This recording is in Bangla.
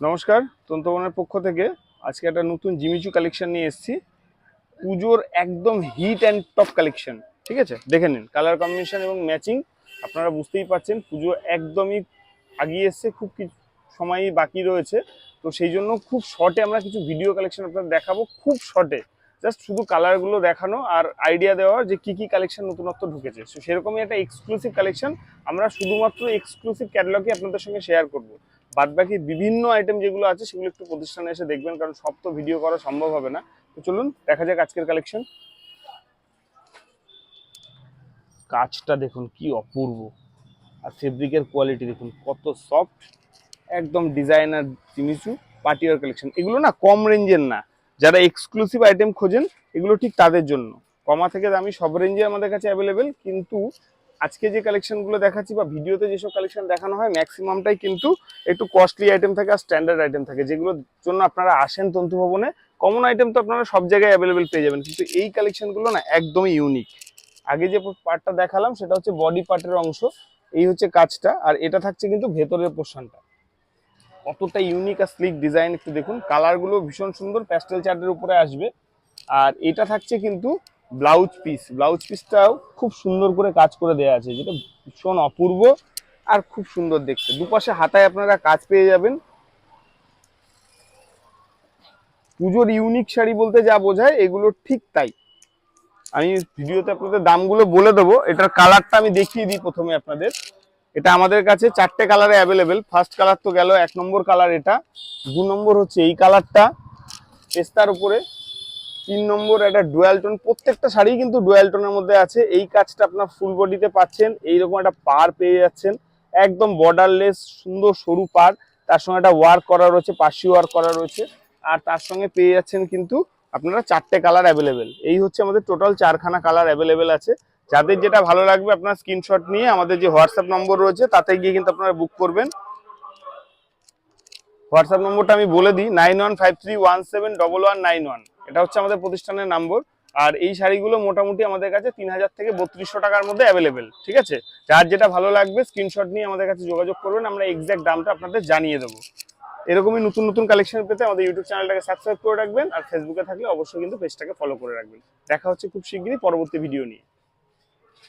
নমস্কার, তন্ত্রবনের পক্ষ থেকে আজকে একটা নতুন জিমিচু কালেকশন নিয়ে এসেছি। পুজোর একদম হিট অ্যান্ড টপ কালেকশন ঠিক আছে? দেখে নিন কালার কম্বিনেশন এবং ম্যাচিং আপনারা বুঝতেই পারছেন, পুজো একদমই আগিয়ে এসছে, খুব কিছু সময়ই বাকি রয়েছে। তো সেই জন্য খুব শর্টে আমরা কিছু ভিডিও কালেকশন আপনাদের দেখাবো, খুব শর্টে জাস্ট শুধু কালারগুলো দেখানো আর আইডিয়া দেওয়ার যে কি কি কালেকশন নতুনত্ব ঢুকেছে। সেরকমই একটা এক্সক্লুসিভ কালেকশন আমরা শুধুমাত্র এক্সক্লুসিভ ক্যাটালগে আপনাদের সঙ্গে শেয়ার করব। বাদ বাকি বিভিন্ন আইটেম যেগুলো আছে, সেগুলো একটু প্রতিষ্ঠানে এসে দেখবেন, কারণ সব তো ভিডিও করা সম্ভব হবে না। তো চলুন, দেখা যাক আজকের কালেকশন কাজটা দেখুন কি অপূর্ব। আর ফেব্রিকের কোয়ালিটি দেখুন, কত সফট একদম ডিজাইনার জিনিসু পার্টিওয়ার কালেকশন এগুলো না কম রেঞ্জের না। যারা এক্সক্লুসিভ আইটেম খোঁজেন, এগুলো ঠিক তাদের জন্য। কমা থেকে দামি সব রেঞ্জে আমাদের কাছে অ্যাভেলেবেল কিন্তু আজকে যে কালেকশনগুলো দেখাচ্ছি বা ভিডিওতে যেসব কালেকশন দেখানো হয় ম্যাক্সিমামটাই কিন্তু একটু কস্টলি আইটেম থাকে আর স্ট্যান্ডার্ড আইটেম থাকে, যেগুলোর জন্য আপনারা আসেন তন্তু ভবনে কমন আইটেম তো আপনারা সব জায়গায় অ্যাভেলেবেল পেয়ে যাবেন, কিন্তু এই কালেকশনগুলো না একদমই ইউনিক আগে যে পার্টটা দেখালাম, সেটা হচ্ছে বডি পার্টের অংশ। এই হচ্ছে কাজটা, আর এটা থাকছে কিন্তু ভেতরের পোর্শনটা কতটা ইউনিক আর স্লিক ডিজাইন একটু দেখুন। কালারগুলো ভীষণ সুন্দর প্যাস্টেল চার্টের উপরে আসবে। আর এটা থাকছে কিন্তু ব্লাউজ পিস, ব্লাউজ পিসটাও খুব সুন্দর করে কাজ করে দেওয়া আছে, যেটা ভীষণ অপূর্ব আর খুব সুন্দর দেখতে। দুপাশে হাতায় আপনারা কাজ পেয়ে যাবেন। পুজোর ইউনিক শাড়ি বলতে যা বোঝায়, এগুলো ঠিক তাই। আমি ভিডিওতে আপনাদের দামগুলো বলে দেবো। এটার কালারটা আমি দেখিয়ে দিই প্রথমে আপনাদের। এটা আমাদের কাছে চারটে কালারে অ্যাভেলেবেল ফার্স্ট কালার তো গেল, এক নম্বর কালার এটা। দু নম্বর হচ্ছে এই কালারটা পেস্তার উপরে তিন নম্বর, একটা ডুয়াল টোন প্রত্যেকটা শাড়ি কিন্তু ডুয়াল টোনের মধ্যে আছে। এই কাজটা আপনার ফুল বডিতে পাচ্ছেন। এইরকম একটা পার পেয়ে যাচ্ছেন। একদম বর্ডারলেস সুন্দর সরু পার তার সঙ্গে একটা ওয়ার্ক করা রয়েছে পাশি ওয়ার্ক করা রয়েছে। আর তার সঙ্গে পেয়ে যাচ্ছেন কিন্তু আপনারা চারটে কালার অ্যাভেলেবেল এই হচ্ছে আমাদের টোটাল চারখানা কালার অ্যাভেলেবেল আছে। যাদের যেটা ভালো লাগবে আপনার স্ক্রিনশট নিয়ে আমাদের যে হোয়াটসঅ্যাপ নম্বর রয়েছে, তাতে গিয়ে কিন্তু আপনারা বুক করবেন। হোয়াটসঅ্যাপ নম্বরটা আমি বলে দিই nine one five three one seven double one nine one এটা হচ্ছে আমাদের প্রতিষ্ঠানের নম্বর। আর এই শাড়িগুলো মোটামুটি আমাদের কাছে তিন হাজার থেকে বত্রিশশো টাকার মধ্যে অ্যাভেলেবেল ঠিক আছে? যার যেটা ভালো লাগবে স্ক্রিনশট নিয়ে আমাদের কাছে যোগাযোগ করবেন, আমরা এক্স্যাক্ট দামটা আপনাদের জানিয়ে দেবো। এরকমই নতুন নতুন কালেকশন পেতে আমাদের ইউটিউব চ্যানেলটাকে সাবস্ক্রাইব করে রাখবেন, আর ফেসবুকে থাকলে অবশ্যই কিন্তু পেজটাকে ফলো করে রাখবেন। দেখা হচ্ছে খুব শীঘ্রই পরবর্তী ভিডিও নিয়ে।